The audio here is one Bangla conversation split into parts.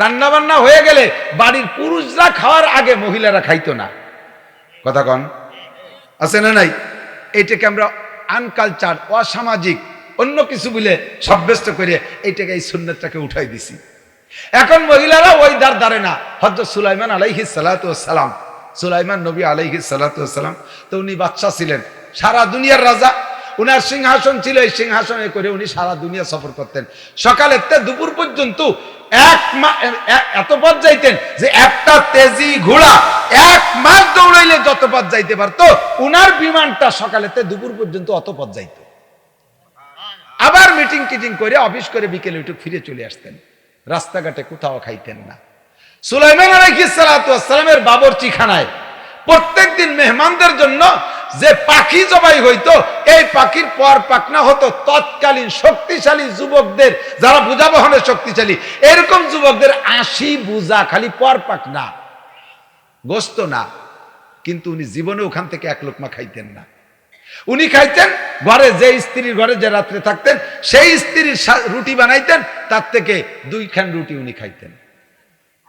রান্না বান্না হয়ে গেলে বাড়ির পুরুষরা খাওয়ার আগে মহিলারা খাইতো না। কথা কন। আছে না নাই? এইটাকে আমরা আনকালচার অসামাজিক, অন্য কিছু বলে সাব্যস্ত করে এইটাকে এই সুন্নতটাকে উঠাই দিছি। এখন মহিলারা ওই দ্বার দাঁড়ে না। হজরত সুলাইমান আলাইহি সালাম, সুলাইমান নবী আলাইহি সালাম, তো উনি বাচ্চা ছিলেন, সারা দুনিয়ার রাজা। উনার সিংহাসন ছিল, এই সিংহাসনে করে উনি সারা দুনিয়া সফর করতেন। সকালে তে দুপুর পর্যন্ত এত পথ যাইতেন যে একটা তেজি ঘোড়া এক মাস দৌড়াইলে যত পথ যাইতে পারতো, উনার বিমানটা সকালেতে দুপুর পর্যন্ত অত পথ যাইত। আবার মিটিং টিটিং করে অফিস করে বিকেলে একটু ফিরে চলে আসতেন। রাস্তাঘাটে কোথাও খাইতেন না। সুলাইমান আলাইহিসসালামের বাবরচিখানায় প্রত্যেকদিন মেহমানদের জন্য যে পাখি জবাই হইতো, এই পাখির পর পাকনা হতো তৎকালীন শক্তিশালী যুবকদের, যারা বুঝা বহনে শক্তিশালী। এরকম যুবকদের আশি বুঝা খালি পর পাকনা গোস্ত না, কিন্তু উনি জীবনে ওখান থেকে এক লোকমা খাইতেন না। উনি খাইতেন, ঘরে যে স্ত্রীর ঘরে যে রাত্রে থাকতেন, সেই স্ত্রীর রুটি বানাইতেন, তার থেকে দুইখান রুটি উনি খাইতেন।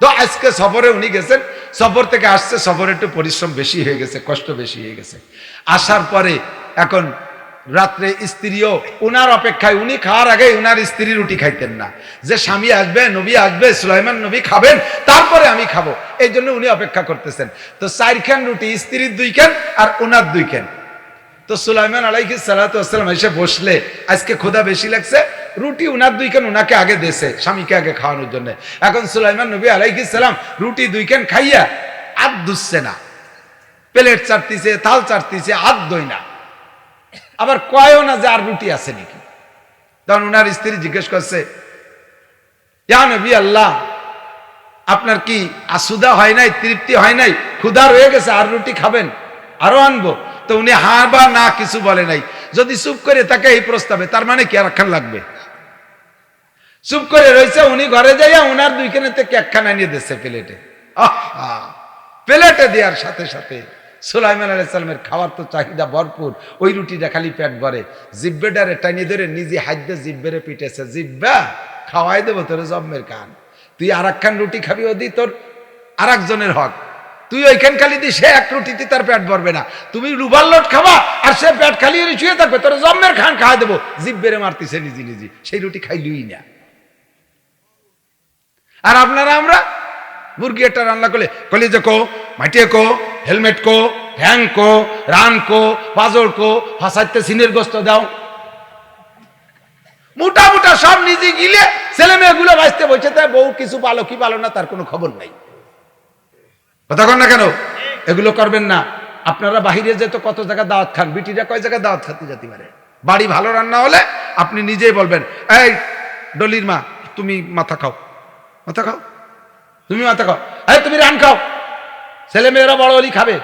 তো আজকে সফরে উনি গেছেন। সফর থেকে আসছে, সফরে একটু পরিশ্রম বেশি হয়ে গেছে, কষ্ট বেশি হয়ে গেছে। আসার পরে এখন রাত্রে স্ত্রীও উনার অপেক্ষায়, উনি খাওয়ার আগে উনার স্ত্রী রুটি খাইতেন না। যে স্বামী আসবে, নবী আসবে, সুলাইমান নবী খাবেন, তারপরে আমি খাব। এই জন্য উনি অপেক্ষা করতেছেন। তো চারখান রুটি, স্ত্রীর দুই খান আর ওনার দুই খান। তো সুলাইমান আলাইহি সালাতাম এসে বসলে, আজকে ক্ষুধা বেশি লাগছে রুটি উনার দুইখান উনাকে আগে দেশে স্বামীকে আগে খাওয়ানোর জন্য। এখন সুলাইমান নবী আলাইহি সালাম রুটি দুইখান খাইয়া আদ দুসছে না। প্লেট চাটতিছে, থাল চাটতিছে আদ দই না। আবার কয়ও না যে আর রুটি আছে নাকি? তখন উনার স্ত্রী জিজ্ঞেস করছে, ইয়া নবী আল্লাহ, আপনার কি আসুদা হয় নাই, তৃপ্তি হয় নাই? ক্ষুধা রয়ে গেছে, আর রুটি খাবেন? আরও আনব। তো উনি হা বা না কিছু বলে নাই। যদি চুপ করে তাকে এই প্রস্তাবে, তার মানে কি আর লাগবে? চুপ করে রয়েছে, উনি ঘরে যাইয়া উনার দুইখানেতে একখান আনিয়ে দিচ্ছে প্লেটে। আহা! প্লেটে দেওয়ার সাথে সাথে সুলাইমান আলাইসালামের খাওয়ার তো চাহিদা ভরপুর। ওই রুটিটা খালি পেট ভরে। জিব্বেডারে টানিয়ে ধরে নিজে হাইদে জিব্বেরে পিটেছে। জিব্বা, খাওয়াই দেবো তোর জম্মের কান। তুই আর একখান রুটি খাবি ওদি তোর আর একজনের হক। তুই ওইখান খালি দি, সে এক রুটিতে তার পেট ভরবে না। তুমি রুবার লোট খাবা আর সে পেট খালি শুয়ে থাকবে। তোর জম্মের খান খাওয়া দেবো। জিব্বেরে মারতিছে নিজে নিজে। সেই রুটি খাইলুই না। আর আপনারা আমরা মুরগি একটা রান্না করলে, কলিজে কো, মাটিয়ে কো, হেলমেট কো, হ্যাং কো, রান কো, পাজর কো, ফাঁসাইতে সিনের গোস্ত দাও। মোটা মোটা সব নিজে গিলে ছেলে মেয়েগুলো বাঁচতে বসে তাই বউ কিছু পালো কি পালো না তার কোনো খবর নাই। কথা কন না কেন? এগুলো করবেন না। আপনারা বাহিরে যেত কত জায়গা দাওয়াত খান, বিটিরা কয় জায়গায় দাওয়াত খাতে যেতে পারে বাড়ি ভালো রান্না হলে আপনি নিজেই বলবেন, এই, ডলির মা, তুমি মাথা খাও। মাথা খাও। তুমি মাথা খাও। আরে, তুমি রান খাও। ছেলে মেয়েরা বড় হলি খাবে।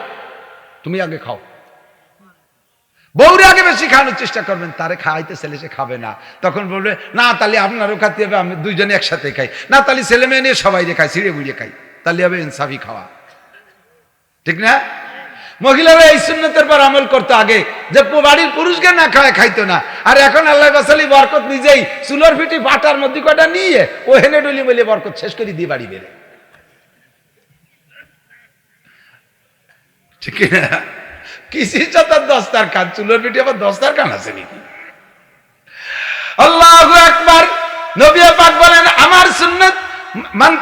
তুমি আগে খাও। বউরে আগে বেশি খাওয়ানোর চেষ্টা করবেন। তারে খাওয়াইতে ছেলে সে খাবে না। তখন বলবে, না, তাহলে আপনারও খাতে হবে, আমি দুইজনে একসাথে খাই। না, তাহলে ছেলে মেয়ে নিয়ে সবাই রে খাই, ছিঁড়ে বুড়িয়ে খাই। তাহলে হবে ইনসাফি খাওয়া। ঠিক না? মহিলারা এই সুন্নতের পর আমল করতো আগে। যে বাড়ির পুরুষকে না খাওয়ায় খাইতো না। আর এখন আল্লাহ বাসালি বরকত নিজেই চুলোর ফিটি বাটার মধ্যে কটা নিয়ে ও হেনে ডলি বলে বরকত শেষ করে দিয়ে বাড়ি বেড়ে। ঠিক কিসি চাতার দস্তার কান চুলোর পিঠে আবার দস্তার কান আছে নাকি? আল্লাহু আকবার। নবী পাক বলেন, আমার সুন্নাত মান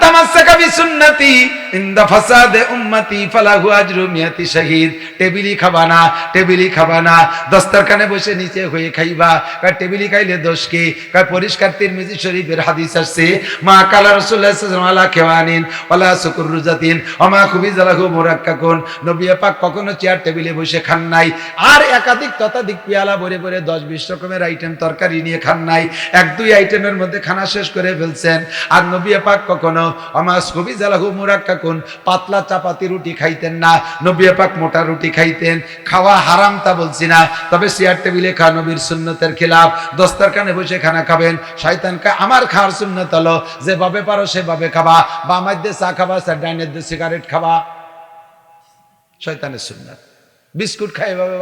কখনো চেয়ার টেবিলে বসে খান নাই, আর একাধিক ততাধিক পেয়ালা ভরে ভরে দশ বিশ রকমের আইটেম তরকারি নিয়ে খান নাই। এক দুই আইটেমের মধ্যে খানা শেষ করে ফেলছেন। আর নবী পাক কখনো? আমার ছবি জ্বালাহু মুরাক্কাকুন। পাতলা চাপাতি রুটি খাইতেন না। নবী পাক মোটা রুটি খাইতেন। খাওয়া হারাম তা বলছি না। তবে চেয়ার টেবিলে খা নবীর সুন্নতের খিলাফ। দস্তারখানে বসে খানা খাবেন। শয়তানকে আমার খাওয়ার সুন্নত হলো, যেভাবে পারো সেভাবে খাবা। বা আমার দিয়ে চা খাবা, স্যার ডাইনের দিয়ে সিগারেট খাবা। শয়তানের সুন্নাত। বিস্কুট খাই এভাবে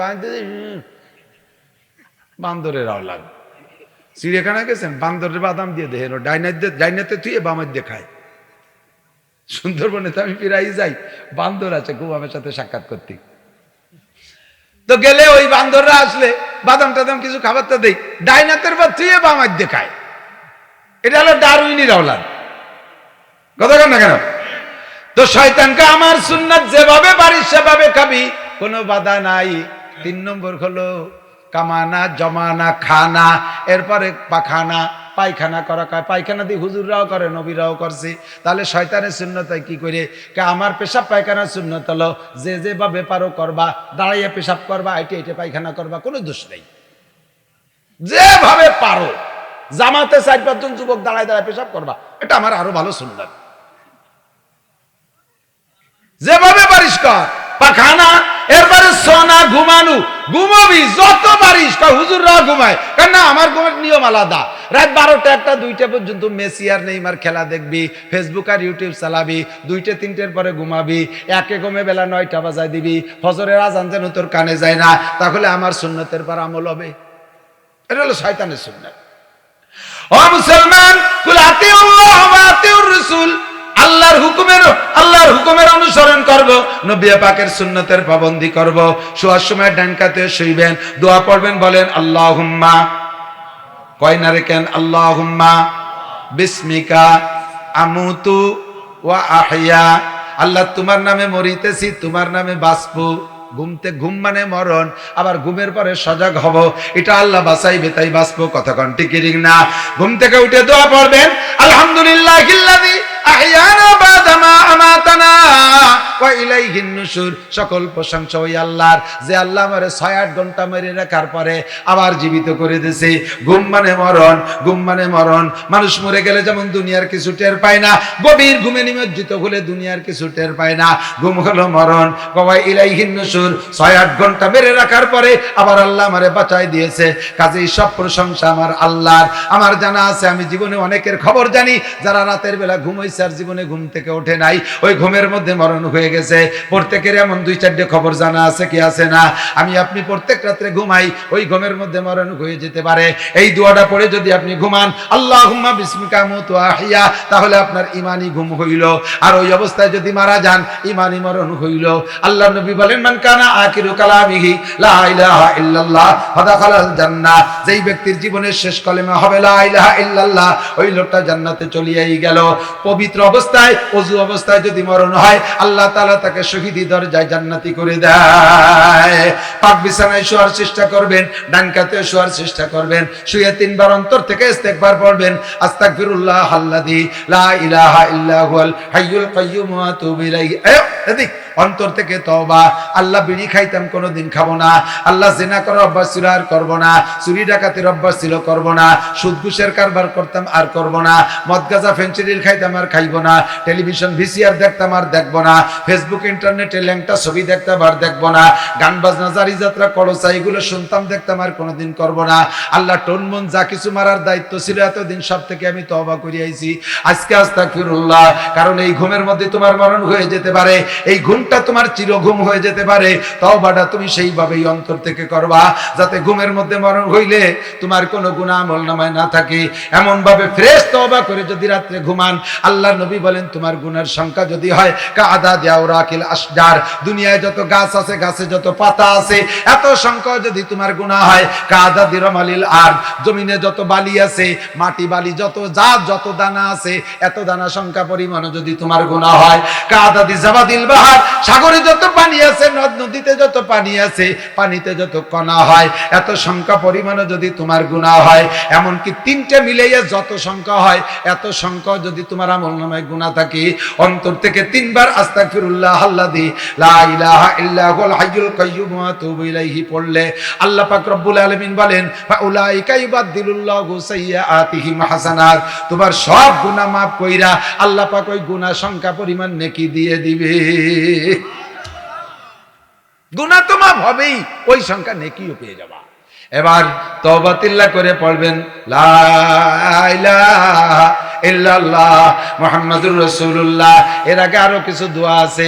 বান্দরের আওলাদ। চিড়িয়াখানা গেছেন, বান্দরের বাদাম দিয়ে দিয়ে। ডাইনাতে তুই বামের দিয়ে খায়। সুন্দরবনে তো আমি প্রায় যাই, বান্দর আছে গুমামের সাথে সাক্ষাৎ করতে। তো গেলে ওই বান্দররা আসলে বাদাম টাদাম কিছু খাবার তো দেই ডাইনাতের বা থুয়ে বামার দেখায় এটা হলো ডারউইনি রাওলাদ কথা না কেন? তো শয়তানকে আমার সুন্নাত যেভাবে পারিস সেভাবে খাবি, কোনো বাধা নাই। তিন নম্বর হলো কামানা, জমানা, খানা, এরপরে পাখানা, পায়খানা করা কয়, পায়খানা দিয়ে হুজুররাও করে, নবীরাও করছে। তাহলে শয়তানের শূন্যতায় কি করে? আমার পেশাব পায়খানার শূন্যত হলো, যে যেভাবে পারো করবা, দাঁড়াইয়ে পেশাব করবা আইটে আইটে পায়খানা করবা, কোনো দোষ নেই। যেভাবে পারো, জামাতে চার পাঁচজন যুবক দাঁড়ায় দাঁড়ায় পেশাব করবা, এটা আমার আরও ভালো সুন্দর যেভাবে পারিস কর, পাখানা এরপরে সোনা ঘুমানু। ঘুমাবি, যত পারিস হুজুররা ঘুমায়। কেন না, আমার ঘুমের নিয়ম আলাদা। রাত বারোটা একটা, দুইটা পর্যন্ত মেসি আর নেইমার খেলা দেখবি ফেসবুক আর ইউটিউব চালাবি, দুইটা, তিনটের পরে ঘুমাবি, একে ঘুমে বেলা নয়টা বাজায় দিবি, ফজরের আজান যেন তোর কানে যায় না, তাহলে আমার সুন্নতের পর আমল হবে। এটা হলো শয়তানের সুন্নত। ও মুসলমান, কুল আতিউল্লাহ ওয়া আতিউর রাসূল। আল্লাহর হুকুমের আল্লাহর হুকুমের অনুসরণ করব, নবী পাকের সুন্নতের পাবন্দি করব। শোয়ার সময় ডান কাতে শুইবেন, দোয়া পড়বেন, বলেন, আল্লাহুম্মা। কয় না রেখেন আল্লাহুম্মা। বিসমিকা। আমুতু ওয়া আহইয়া। আল্লাহ, তোমার নামে মরিতেছি, তোমার নামে বাঁচবো। ঘুমতে, ঘুম মানে মরণ, আবার ঘুমের পরে সজাগ হব। এটা আল্লাহ বাসাইবে তাই বাঁচবো। কতক্ষণ টিকিরিং না? ঘুম থেকে উঠে দোয়া পড়বেন আলহামদুলিল্লাহ আমাতানা সকল প্রশংসা ওই আল্লাহর, যে আল্লাহ আমারে ছয় আট ঘণ্টা মেরে রাখার পরে আবার জীবিত করে ঘুম মানে মরণ, ঘুম মানে মরণ। মানুষ মরে গেলে যেমন দুনিয়ার কিছু টের পায় না, গভীর ঘুমে নিমজ্জিত হলে দুনিয়ার কিছু টের পায় না। ঘুম হলো মরণ। কবাই ইলাইহিন নুশুর ছয় আট ঘণ্টা মেরে রাখার পরে আবার আল্লাহ আমারে বাঁচাই দিয়েছে। কাজেই সব প্রশংসা আমার আল্লাহর। আমার জানা আছে, আমি জীবনে অনেকের খবর জানি, যারা রাতের বেলা ঘুমাইছে আর জীবনে ঘুম থেকে ওঠে নাই। ওই ঘুমের মধ্যে মরণ হয়ে গেছে। প্রত্যেকের এমন দুই, চারটে খবর জানা আছে কি আছে না? আমি আপনি প্রত্যেক রাত্রে ঘুমাই, ওই ঘুমের মধ্যে মরণ হয়ে যেতে পারে। এই দোয়াটা পড়ে যদি আপনি ঘুমান আল্লাহ বিস্মিকা আহিয়া তাহলে আপনার ইমানি ঘুম হইল। আর ওই অবস্থায় যদি মারা যান ইমানি মরণ হইল। আল্লাহ নবী বলেন, মান কানা আখিরু কালামিহি, লা ইলাহা ইল্লাল্লাহ ফাদাখালাল জান্নাহ। যেই ব্যক্তির জীবনের শেষ কলেমা হবে, লা ইলাহা ইল্লাল্লাহ ওই লোকটা জান্নাতে চলিয়েই গেল। পবিত্র অবস্থায়, অজু অবস্থায় যদি মরণ হয়, আল্লাহ তালা তাকে শহীদি দরজায় জান্নাতি করে দেয়। পাক বিছানায় শোয়ার চেষ্টা করবেন ডাঙ্কাতে শোয়ার চেষ্টা করবেন, শুয়ে তিনবার অন্তর থেকে ইস্তেকবার পড়বেন। আস্তাগফিরুল্লাহ ফিরুল্লাহ লা ইলাহা ইল্লাহ হাইয়ুল কাইয়্যুম ইলাইহি। এদিক। অন্তর থেকে তওবা। আল্লাহ বিড়ি খাইতাম কোনোদিন খাব না। আল্লাহ জেনা করার অভ্যাস ছিল আর করব না। চুরি ডাকাতির অভ্যাস ছিল করব না। সুদ ঘুষের কারবার করতাম আর করব না। মদ গাঁজা ফেন্সিডিল খাইতাম আর খাইবো না। টেলিভিশন, ভিসিআর দেখতাম আর দেখব না। ফেসবুক, ইন্টারনেটে ল্যাংটা ছবি দেখতাম আর দেখব না। গান বাজনা, জারি যাত্রা, কলসা, এগুলো শুনতাম, দেখতাম আর কোনোদিন করব না। আল্লাহ টোন, মন যা কিছু মারার দায়িত্ব ছিল, এতদিন সব থেকে আমি তবা করিয়াছি আজকে আস্তাগফিরুল্লাহ, কারণ এই ঘুমের মধ্যে তোমার মরণ হয়ে যেতে পারে। এই ঘুমটা তোমার চির ঘুম হয়ে যেতে পারে। তওবাটা তুমি সেইভাবেই অন্তর থেকে করবা, যাতে ঘুমের মধ্যে মরণ হইলে তোমার কোনো গুনাহ আমল নামায় না থাকে। এমন ভাবে ফ্রেশ তওবা করে যদি রাত্রে ঘুমান, আল্লাহ নবী বলেন, তোমার গুনার সংখ্যা যদি হয়, কাদা দেওরাকিল আসজার দুনিয়ায় যত গাছ আছে, গাছে যত পাতা আছে, এত সংখ্যা যদি তোমার গুনাহ হয়, কাদা দিরমালিল আর জমিনে যত বালি আছে, মাটি বালি যত যা যত দানা আছে, এত দানা সংখ্যা পরিমাণ যদি তোমার গুনাহ হয়, কাদা দি জাবাদিল বাহার। সাগরে যত পানি আছে, নদ নদীতে যত পানি আছে, পানিতে যত কণা হয়, এত সংখ্যা পরিমাণ যদি তোমার গুনাহ হয়, এমনকি তিনটে মিলাইয়া যত সংখ্যা হয়, এত সংখ্যা যদি তোমার আমল নামায় গুনাহ থাকে, অন্তর থেকে তিনবার আস্তাগফিরুল্লাহ আল্লাযী লা ইলাহা ইল্লা হুয়াল হাইয়ুল কাইয়্যুম ওয়া আতুবু ইলাইহি পড়লে আল্লাহ পাক রব্বুল আলামিন বলেন, ফাউলাইকা ইউবাদদিলুল্লাহু সাইয়্যাতিহিম হাসানাত, তোমার সব গুনাহ মাফ কইরা আল্লাহ পাক ওই গুনাহ সংখ্যা পরিমাণ নেকি দিয়ে দিবে। গুনাহ তো মাফ হবেই ওই সংখ্যা নেকিও পেয়ে যাবা। এবার তবাতিল্লা করে পড়বেন লা ইল্লাল্লাহ মুহাম্মাদুর রাসূলুল্লাহ। এর আগে আরও কিছু দোয়া আছে।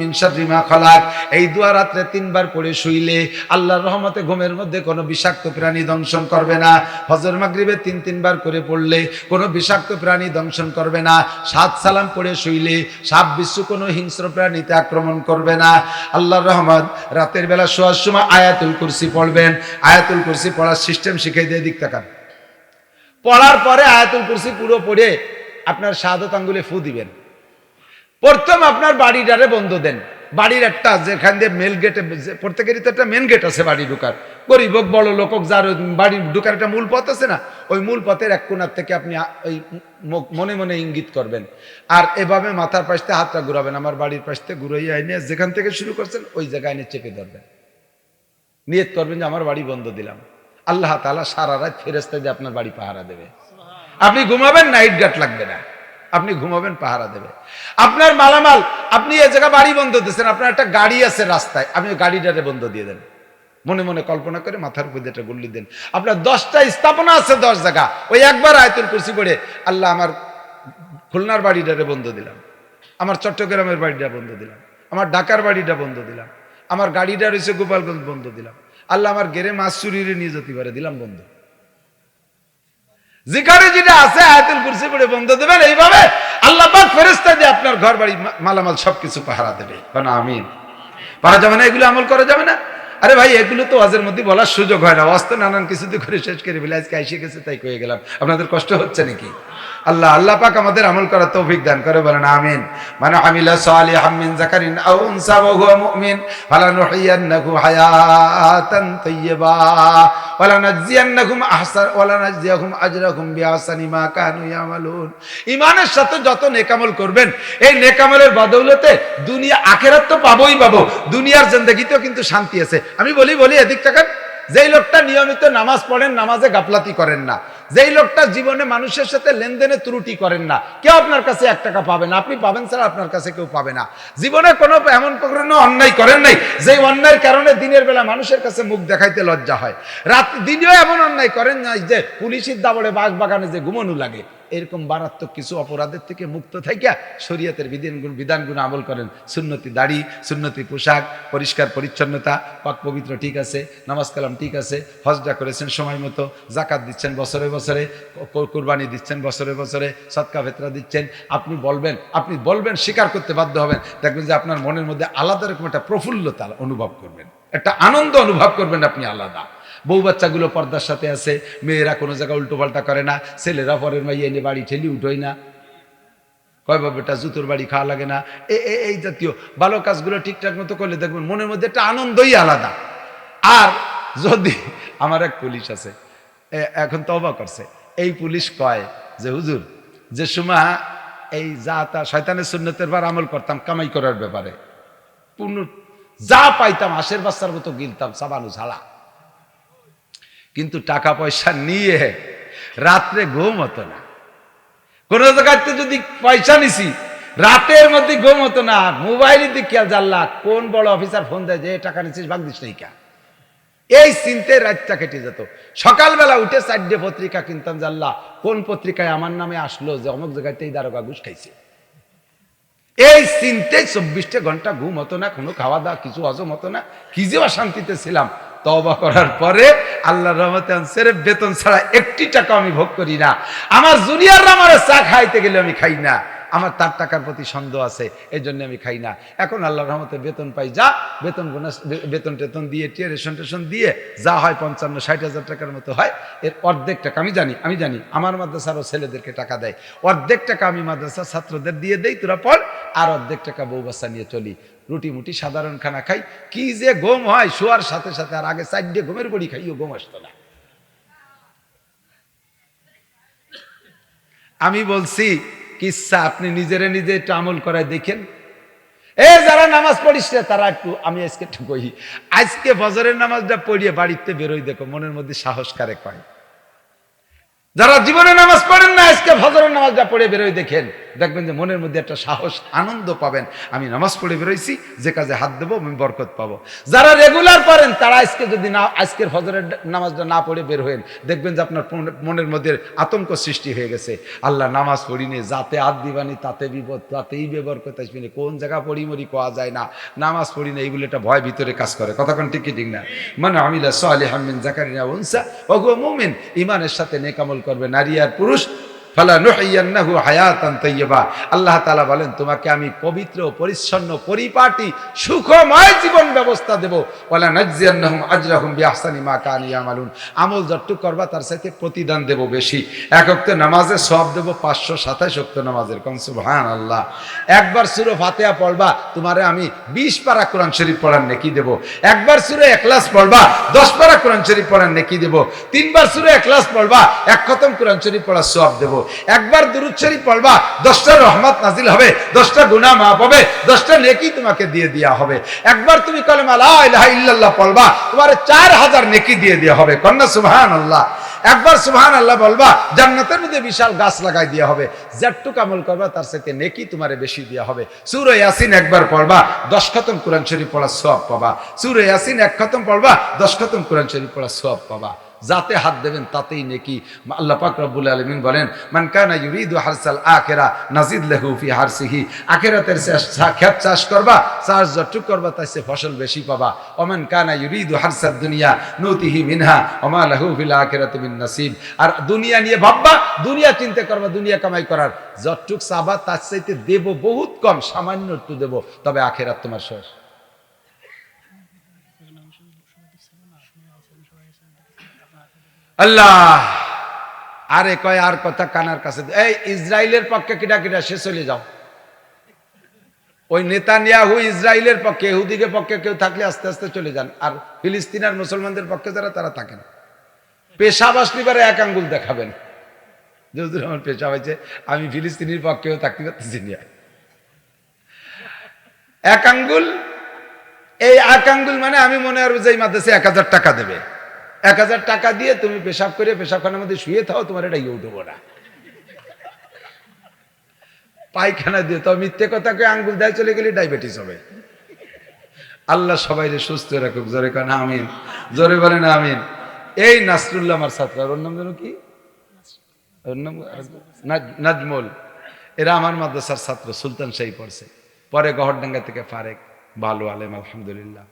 মিন শাররি মা খালাক। এই দোয়া তিনবার পড়ে শুইলে আল্লাহর রহমতে ঘুমের মধ্যে কোনো বিষাক্ত প্রাণী দংশন করবে না। মাগরিবে তিন তিনবার করে পড়লে কোনো বিষাক্ত প্রাণী দংশন করবে না। সাত সালাম পড়ে শুইলে সাপ বিশ্ব কোনো হিংস্র প্রাণীতে আক্রমণ করবে না। আল্লাহর রহমত রাতের বেলা শোয়ার সময় আয়াতুল কুরসি পড়বেন। আয়াতুল কুরসি পড়ার সিস্টেম শিখিয়ে দিয়ে দিক তাকান। পড়ার পরে আয়াতুল কুরসি পুরো পড়ে আপনার শাহাদত আঙ্গুলে ফু দিবেন। প্রথম আপনার বাড়িটারে বন্ধ দেন। বাড়ির একটা, যেখান দিয়ে মেল গেটে প্রত্যেকেরই তো একটা মেন গেট আছে বাড়ি ঢুকার। গরিব হোক, বড় লোক হোক, যার বাড়ি ঢুকার একটা মূল পথ আছে না, ওই মূল পথের এক কোনার থেকে আপনি ওই মনে মনে ইঙ্গিত করবেন। আর এভাবে মাথার পাশতে হাতটা ঘুরাবেন, আমার বাড়ির পাশতে ঘুরাই আইনে যেখান থেকে শুরু করছেন, ওই জায়গায় এনে চেপে ধরবেন। নিয়ত করবেন যে, আমার বাড়ি বন্ধ দিলাম। আল্লাহ তালা সারা রাত ফেরেস্তা দিয়ে আপনার বাড়ি পাহারা দেবে। আপনি ঘুমাবেন নাইট গার্ড লাগবে না। আপনি ঘুমাবেন, পাহারা দেবে। আপনার মালামাল, আপনি এ জায়গা বাড়ি বন্ধ দিচ্ছেন আপনার একটা গাড়ি আছে রাস্তায়, আপনি গাড়িটারে বন্ধ দিয়ে দেন। মনে মনে কল্পনা করে মাথার উপর একটা গুল্লি দেন। আপনার দশটা স্থাপনা আছে দশ জায়গা, ওই একবার আয়তুল কুরসি পড়ে আল্লাহ আমার খুলনার বাড়িটারে বন্ধ দিলাম। আমার চট্টগ্রামের বাড়িটা বন্ধ দিলাম। আমার ঢাকার বাড়িটা বন্ধ দিলাম। আমার গাড়িটা রয়েছে গোপালগঞ্জ বন্ধ দিলাম। আল্লাহ আমার গেরে মাছ চুরিরে নিয়ে যেতে পারে, দিলাম বন্ধ। যেখানে যেটা আছে, আয়াতুল কুরসি পড়ে বন্ধ দেবেন, এইভাবে আল্লাহ পাক ফেরেস্তা দিয়ে আপনার ঘর বাড়ি মালামাল সবকিছু পাহারা দেবে। কারণ আমিন। পারা যাবে না, এগুলো আমল করা যাবে না। আরে ভাই, এগুলো তো ওয়াজের মধ্যে বলার সুযোগ হয় না। ওয়াজ তো নানান কিছুতে করে শেষ করে ফেলে, আজকে আইসে গেছে, তাই কয়ে গেলাম। আপনাদের কষ্ট হচ্ছে নাকি? আল্লাহ আল্লাহ পাক আমাদের আমল করার তৌফিক দান করে, বলেন আমিন। মানে আমিলা সালিহাম মিন যাকারিন আও উনসা ওয়া হুয়া মুমিন, ফালানুহিয়ান্নাহু হায়াতান তাইয়্যিবা ওয়ালা নাজিয়ান্নাহুম আহসান ওয়ালা নাজিয়াহুম আজরাহুম বিআহসানি মা কানু ইয়ামালুন। ঈমানের সাথে যত নেকামল করবেন, এই নেকামলের বদৌলতে দুনিয়া আখেরাত তো পাবোই পাবো, দুনিয়ার জিন্দেগিতেও কিন্তু শান্তি আছে। আমি বলি বলি এদিক টাকার যেই লোকটা নিয়মিত নামাজ পড়েন, নামাজে গাফলাতি করেন না যেই লোকটা জীবনে মানুষের সাথে লেনদেনে ত্রুটি করেন না, কেউ আপনার কাছে এক টাকা পাবে না, আপনি পাবেন স্যার আপনার কাছে কেউ পাবে না। জীবনে কোনো এমন কোনো অন্যায় করেন নাই, যেই অন্যায়ের কারণে দিনের বেলা মানুষের কাছে মুখ দেখাইতে লজ্জা হয়। রাত দিনেও এমন অন্যায় করেন না যে পুলিশের দাবলে বাগানে যে ঘুমনু লাগে। এরকম মারাত্মক কিছু অপরাধের থেকে মুক্ত থাকিয়া শরীয়তের বিধানগুণ বিধানগুণ আমল করেন। সুন্নতি দাড়ি, সুন্নতি পোশাক, পরিষ্কার পরিচ্ছন্নতা, পাক পবিত্র ঠিক আছে, নামাজ কালাম ঠিক আছে হজটা করেছেন সময় মতো জাকাত দিচ্ছেন বছরে বছরে কোরবানি দিচ্ছেন বছরে বছরে, সৎকা ভেতরা দিচ্ছেন। আপনি বলবেন আপনি বলবেন, স্বীকার করতে বাধ্য হবেন। দেখবেন যে আপনার মনের মধ্যে আলাদা রকম একটা প্রফুল্লতা অনুভব করবেন। একটা আনন্দ অনুভব করবেন আপনি আলাদা। বউ বাচ্চাগুলো পর্দার সাথে আছে, মেয়েরা কোনো জায়গায় উল্টো পাল্টা করে না, ছেলেরা পরের মাইয়ে এনে বাড়ি ঠেলি উঠোই না। কয় বাবা বেটা, জুতোর বাড়ি খাওয়া লাগে না। এই জাতীয় ভালো কাজগুলো ঠিকঠাক মতো করলে দেখবেন মনের মধ্যে একটা আনন্দই আলাদা। আর যদি আমার এক পুলিশ আছে এখন তবা করছে। এই পুলিশ কয় যে, হুজুর, যে সময় এই যা তা শয়তানের সুন্নতের বার আমল করতাম কামাই করার ব্যাপারে পূর্ণ যা পাইতাম, আশের বাচ্চার মতো গিলতাম, সাবানু ঝাড়া কিন্তু টাকা পয়সা নিয়ে রাত্রে ঘুম হতো না। কোনো জায়গাতে যদি পয়সা নিছি, রাতের মধ্যে ঘুম হতো না। মোবাইলের দিকে জানলা, কোন বড় অফিসার ফোন দেয় যে টাকা নিচ্ছিস ভাগ দিস নাই এই চিন্তে রাতটা কেটে যেত। সকালবেলা উঠে চারটে পত্রিকা কিনতাম জানলা, কোন পত্রিকায় আমার নামে আসলো যে, অমুক জায়গাতেই দারোগা ঘুষ খাইছে। এই চিন্তে চব্বিশটা ঘণ্টা ঘুম হতো না, কোনো খাওয়া দাওয়া কিছু হজম হতো না। কি যে অশান্তিতে ছিলাম। তবা করার পরে আল্লাহ রহমতে আনসারে বেতন ছাড়া একটি টাকা আমি ভোগ করি না। আমার জুনিয়ররা আমার চা খাইতে গেলে আমি খাই না। আমার তার টাকার প্রতি সন্দেহ আছে এই জন্য আমি খাই না। এখন আল্লাহ রহমতে বেতন পাই, যা বেতন বোনাস বেতন টেতন দিয়ে, টিয়ে রেশন টেশন দিয়ে, যা হয় পঞ্চান্ন, ষাট হাজার টাকার মতো হয়, এর অর্ধেক টাকা আমি জানি আমি জানি, আমার মাদ্রাসারও ছেলেদেরকে টাকা দেয়। অর্ধেক টাকা আমি মাদ্রাসার ছাত্রদের দিয়ে দেই, তোরা পর আর অর্ধেক টাকা বউ বাচ্চা নিয়ে চলি। রুটি মুটি সাধারণ খানা খাই। কি যে ঘুম হয় শোয়ার সাথে সাথে আর আগে চারটে ঘুমের বড়ি খাইও ঘুম আসতো না। আমি বলছি কিসা আপনি নিজেরে নিজে একটু আমল করায় দেখেন। এ যারা নামাজ পড়িস রে, তারা একটু আমি আজকে একটু কই আজকে বজরের নামাজটা পড়িয়ে বাড়িতে বেরোই দেখো মনের মধ্যে সাহস কারে কয় যারা জীবনে নামাজ পড়েন না আজকে ফজরের নামাজটা পড়ে বেরোয় দেখেন। দেখবেন যে মনের মধ্যে একটা সাহস, আনন্দ পাবেন। আমি নামাজ পড়ে বেরোইছি, যে কাজে হাত দেবো, আমি বরকত পাবো। যারা রেগুলার পড়েন তারা আজকে যদি না, আজকের হজরের নামাজটা না পড়ে বের হয়েন, দেখবেন যে আপনার মনের মধ্যে আতঙ্ক সৃষ্টি হয়ে গেছে। আল্লাহ নামাজ পড়িনি যাতে হাত দিবানি, তাতে বিপদ, তাতেই বেবরকত আসবিনি কোন জায়গা পড়ি মরি কোয়া যায় না। নামাজ পড়ি না, এইগুলো একটা ভয় ভিতরে কাজ করে। কতক্ষণ ঠিক ঠিক না? মানে আমিলা সালে হামিন জাকারিনা উনসা ওগো মুমিন। ইমানের সাথে নেকামল করবে, নারী আর পুরুষ। আল্লাহ আমি আমল করবা, তার সাথে প্রতিদান দেব বেশি। এক নামাজের সওয়াব দেব 527 ওয়াক্ত নামাজের। কোন, সুবহানাল্লাহ। একবার সূরা ফাতিহা পড়বা, তোমারে আমি 20 পারা কোরআন শরীফ পড়ার নেকি দেব। একবার সূরা ইখলাস পড়বা 10 পারা কোরআন শরীফ পড়ার নেকি দেব। তিনবার সূরা ইখলাস পড়বা, এক খতম কোরআন শরীফ পড়ার সওয়াব দেব। একবার দুরূদ শরীফ পড়বা 10টা রহমত নাজিল হবে 10টা গুনাহ মাফ হবে 10টা নেকি তোমাকে দিয়ে দেয়া হবে। একবার তুমি কলেমা লা ইলাহা ইল্লাল্লাহ পড়বা, তোমারে 4000 নেকি দিয়ে দেয়া হবে। কন্না সুবহানাল্লাহ। একবার সুবহান আল্লাহ বলবা, জান্নাতের মধ্যে বিশাল গাছ লাগাই দেওয়া হবে। যেটুক আমল করবা, তার সাথে নেকি তোমারে বেশি দেওয়া হবে। সুরে ইয়াসিন একবার পড়বা, দশ খতম কোরআন শরীফ পড়া সব পাবা। সুরে ইয়াসিন এক খতম পড়বা, দশ খতম কোরআন শরীফ পড়া সব পাবা। যাতে হাত দেবেন তাতেই নেকি। আল্লাহ পাক রব্বুল আলামিন বলেন, মান কানা ইউরিদু হারসাল আখিরা নাজিদ লাহু ফি হারসিহি। আখিরাতের খেত চাষ করবা, চাষ যতটুক করবা তাই সে ফসল বেশি পাবা। ওমান কানা ইউরিদু হারসাদ দুনিয়া নুতিহি মিনহা ওমা লাহু ফিল আখিরাতি মিন নাসিব। আর দুনিয়া নিয়ে ভাববা, দুনিয়া চিন্তা করবা, দুনিয়া কামাই করার। যতটুক চাবা তার চাইতে দেব বহুত কম, সামান্য একটু দেব, তবে আখেরাত তোমার শেষ। আল্লাহ। আরে কয়, আর কথা কানার কাছে এই ইসরায়েলের পক্ষে কিটা কিটা সে চলে যাও। ওই নেতানিয়াহু ইসরায়েলের পক্ষে ইহুদিকে পক্ষে কেউ থাকলে আস্তে আস্তে চলে যান। আর ফিলিস্তিন আর মুসলমানদের পক্ষে যারা, তারা থাকেন পেশাব আসলিবারে এক আঙ্গুল দেখাবেন। যদি আমার পেশা হয়েছে, আমি ফিলিস্তিনির পক্ষেও থাকতে পারতেছি না। এক আঙ্গুল, এই এক আঙ্গুল মানে আমি মনে করব যে এই মাদ্রাসে এক হাজার টাকা দেবে। এক হাজার টাকা দিয়ে তুমি পেশাব করে পেশাবখানার মধ্যে শুয়ে থাও, তোমার এটা ইউ দেবো না। পায়খানা দিয়ে তো মিথ্যে কথা কে আঙ্গুল দেয় চলে গেলে ডায়াবেটিস হবে। আল্লাহ সবাই সুস্থ রাখুক, জোরে কেন আমিন, জোরে বলেন আমিন। এই নাসরুল্লাহ আমার ছাত্র ওর নাম যেন কি? ওর নাজমুল। এরা আমার মাদ্রাসার ছাত্র, সুলতান শাহী পড়ছে। পরে গহরডাঙ্গা থেকে ফারেক, ভালো আলেম, আলহামদুলিল্লাহ।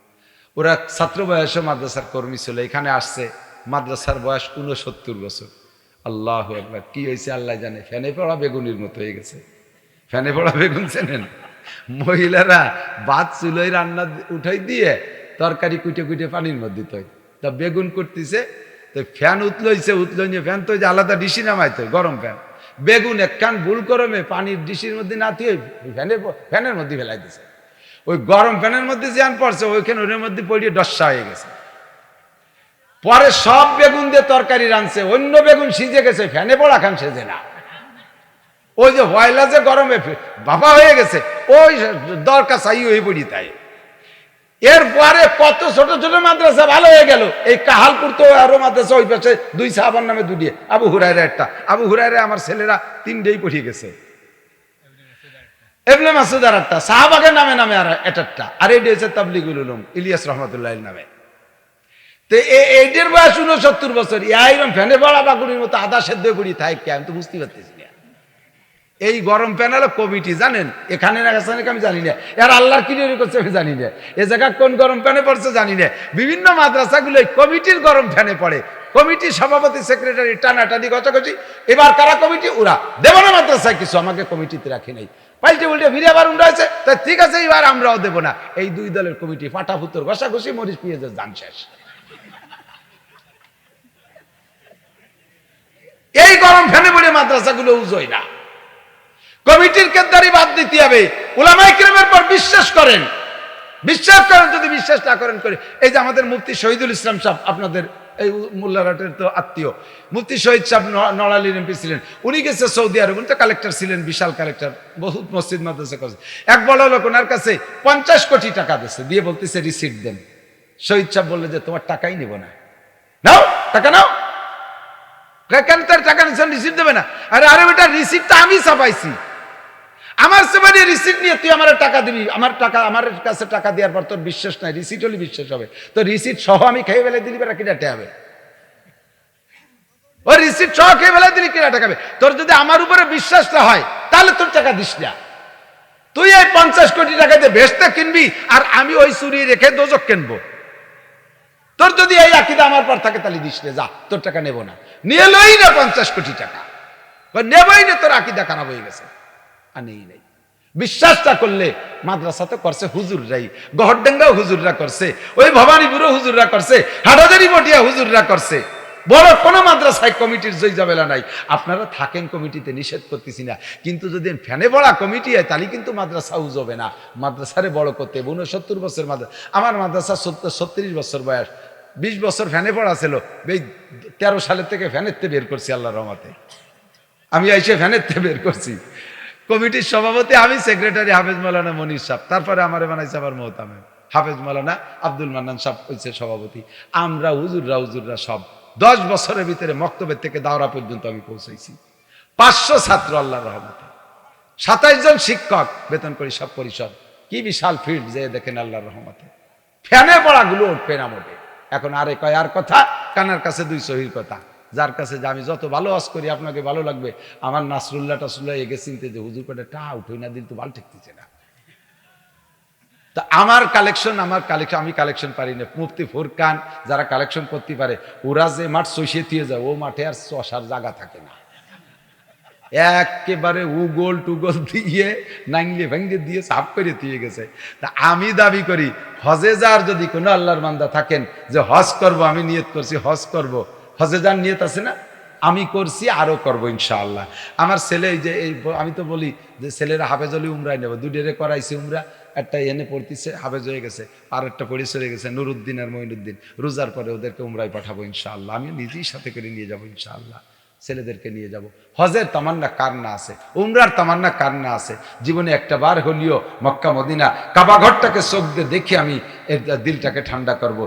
ওরা ছাত্র বয়সে মাদ্রাসার কর্মী ছিল, এখানে আসছে, মাদ্রাসার বয়স উনসত্তর বছর। আল্লাহ একবার কি হয়েছে আল্লাহ জানে ফ্যানে পড়া বেগুনির মতো হয়ে গেছে। ফ্যানে পড়া বেগুন চেনেন? মহিলারা ভাত চুলোই রান্না উঠাই দিয়ে তরকারি কুটে কুটে পানির মধ্যে তৈ তা বেগুন করতেছে, তো ফ্যান উতলইছে উতলো নিয়ে ফ্যান তো যে আলাদা ডিসি নামাইতে গরম ফ্যান। বেগুন এক কান ভুল গরমে পানির ডিসির মধ্যে না দিয়ে ফ্যানের ফ্যানের মধ্যে ফেলাই দিছে। ওই গরম ফ্যানের মধ্যে আন পড়ছে, ওইখানে ওর মধ্যে পড়িয়ে ডসা হয়ে গেছে। পরে সব বেগুন দিয়ে তরকারি রাঁধছে, অন্য বেগুন সিজে গেছে, ফ্যানে পড়া খান সেজে না। ওই যে ভয়লা যে গরমে বাবা হয়ে গেছে, ওই দরকার চাই হয়ে পড়ি তাই। এরপরে কত ছোট ছোট মাদ্রাসা ভালো হয়ে গেল। এই কাহালপুর তো আরও মাদ্রাসা ওই পাশে দুই সাহাবার নামে দুটিয়ে আবু হুরাইরা একটা। আবু হুরাইরা আমার ছেলেরা তিনটেই পড়িয়ে গেছে। এবনে মাসুদ আর একটা সাহাবাগের নামে নামে আর একটা আর এটি হচ্ছে তাবলিগুল উলুম, ইলিয়াস রহমতুল্লাহ নামে। তো এইটার বয়স উনসত্তর বছর। ফ্যানে বড়া মতো আদা সেদ্ধ করি আমি তো বুঝতে পারতেছি না। এই গরম প্যানেল কমিটি, জানেন? এখানে আমি জানি না। এর আল্লাহর করছে আমি জানি না। এ জায়গা কোন গরম ফ্যানে পড়ছে জানি না। বিভিন্ন মাদ্রাসাগুলো এই কমিটির গরম ফ্যানে পড়ে। কমিটি সভাপতি, সেক্রেটারি, টানাটানি, গচাগচি। এবার কারা কমিটি? ওরা। দেব না মাদ্রাসায় কিছু, আমাকে কমিটিতে রাখি নাই। পাল্টে উল্টে ফিরে আবার উন্ডা হয়েছে। তা ঠিক আছে, এবার আমরাও দেবো না। এই দুই দলের কমিটি ফাটাফুতর ঘষাঘষি মরিচ, পিঁয়াজের দান শেষ। এই গরম ফ্যানে পড়ে মাদ্রাসাগুলো উজোয় না। কমিটির কেন্দ্রারি বাদ দিতে হবে। ওলামাই ক্রেমের পর বিশ্বাস করেন। বিশ্বাস করেন, যদি বিশ্বাস না করেন, করে। এই যে আমাদের মুফতি শহীদুল ইসলাম সাহেব, আপনাদের এই তো আত্মীয়। মুফতি শহীদ সাহেব নড়ালির এমপি ছিলেন। উনি গেছে সৌদি আরব, উনি তো কালেক্টর ছিলেন, বিশাল কালেক্টর বহুত মসজিদ, মাদ্রাসা করেছে এক বড় লোক ওনার কাছে পঞ্চাশ কোটি টাকা দিচ্ছে দিয়ে বলতেছে, রিসিপ্ট দেন। শহীদ সাহেব বললে যে, তোমার টাকাই নেব না। নাও, টাকা নাও। কেন তার টাকা নিচ্ছেন রিসিপ্ট দেবে না? আরে আরে বেটা রিসিপ্টটা আমি ছাপাইছি। আমার সেবারে রিসিপ্ট নিয়ে তুই আমার টাকা দিবি। আমার টাকা, আমার কাছে টাকা দেওয়ার পর তোর বিশ্বাস নাই রিসিপ্ট হলে বিশ্বাস হবে। তো রিসিপ্ট সহ আমি খেয়ে ফেলে দিলি বেটা, কিনা হবে। ওই রিসিপ্ট সহ খেয়ে ফেলে দিলি, কিনা টাকা তোর যদি আমার উপরে বিশ্বাসটা হয়, তাহলে তোর টাকা দিস না। তুই এই পঞ্চাশ কোটি টাকা দিয়ে ভেস্তে কিনবি, আর আমি ওই চুরি রেখে দোজক কিনবো। তোর যদি এই আকিদা আমার পর থাকে, তাহলে দিস রে যা, তোর টাকা নেব না। নিয়ে লই না পঞ্চাশ কোটি টাকা। নেবই না, তোর আকিদা খারাপ হয়ে গেছে। আর নেই বিশ্বাসটা করলে মাদ্রাসাতে করছে হুজুররাই, গহরডাঙ্গাও হুজুররা করছে, ওই ভবানীপুরও হুজুররা করছে হাটাদারি বটিয়া হুজুররা করছে। বড় কোনো মাদ্রাসায় কমিটির জয় যাবেলা নাই। আপনারা থাকেন কমিটিতে, নিষেধ করতেছি না। কিন্তু যদি ফ্যানে বড়া কমিটি হয়, তাহলে কিন্তু মাদ্রাসা উজ হবে না। মাদ্রাসারে বড় করতে উনসত্তর বছর মাদ্রাসা আমার মাদ্রাসা সত্তর ছত্রিশ বছর বয়স। বিশ বছর ফ্যানে পড়া ছিল। এই তেরো সালের থেকে ফ্যানের তে বের করছি আল্লাহ রহমতে। আমি এসে ফ্যানের তে বের করছি। কমিটির সভাপতি, আমি সেক্রেটারি হাফেজ মালানা মনির সাহ তারপরে আমার বানাইছে আবার মোহতামে। হাফেজ মালানা আব্দুল মান্নান সাহ হয়েছে সভাপতি। আমরা হুজুররা হুজুররা সব দশ বছরের ভিতরে মক্তবের থেকে দাওরা পর্যন্ত আমি পৌঁছেছি পাঁচশো ছাত্র আল্লাহর রহমতে। সাতাইশ জন শিক্ষক বেতন করি সব পরিষদ। কি বিশাল ফিল্ড যে দেখেন আল্লাহর রহমতে। ফ্যানে পড়াগুলো উঠবে না মোটে। এখন আরে কয় আর কথা? কানার কাছে দুই সহির কথা। যার কাছে যে আমি যত ভালো আস করি, আপনাকে ভালো লাগবে। আমার নাসরুল্লাহ টাসরুল্লাহ এগে চিনতে যে হুজুর করে টা উঠই না দিন তো ভালো ঠেকতেছে না। তা আমার কালেকশন আমার কালেকশন, আমি কালেকশন পারি না। মুফতি ফুরকান যারা কালেকশন করতে পারে, ওরা যে মাঠ চষিয়ে দিয়ে যায়, ও মাঠে আর চষার জায়গা থাকে না। একেবারে উগোল টুগোল দিয়ে নাঙ্গলে ভেঙ্গে দিয়ে সাফ করে দিয়ে গেছে। তা আমি দাবি করি, হজে যার যদি কোনো আল্লাহর মান্দা থাকেন যে হজ করব, আমি নিয়ত করছি হজ করব হজে যার নিয়ত আছে না? আমি করছি আরও করব ইনশাআল্লাহ। আমার ছেলে এই যে, এই আমি তো বলি যে ছেলেরা হাফেজ হলে উমরাই নেব। দুডেরে করাইছি উমরা, একটা এনে পড়তেছে, হাফেজ হয়ে গেছে, আর একটা পড়ে চলে গেছে, নুরুদ্দিন আর মঈনুদ্দিন। রোজার পরে ওদেরকে উমরাই পাঠাবো ইনশাআল্লাহ। আমি নিজেই সাথে করে নিয়ে যাব ইনশাআল্লাহ। ছেলেদেরকে নিয়ে যাব। হজের তামান্না কার না আছে? উমরার তামান্না কার না আছে? জীবনে একটা বার হলিও মক্কা, মদিনা, কাবা ঘরটাকে চোখ দিয়ে দেখে আমি এর দিলটাকে ঠান্ডা করব।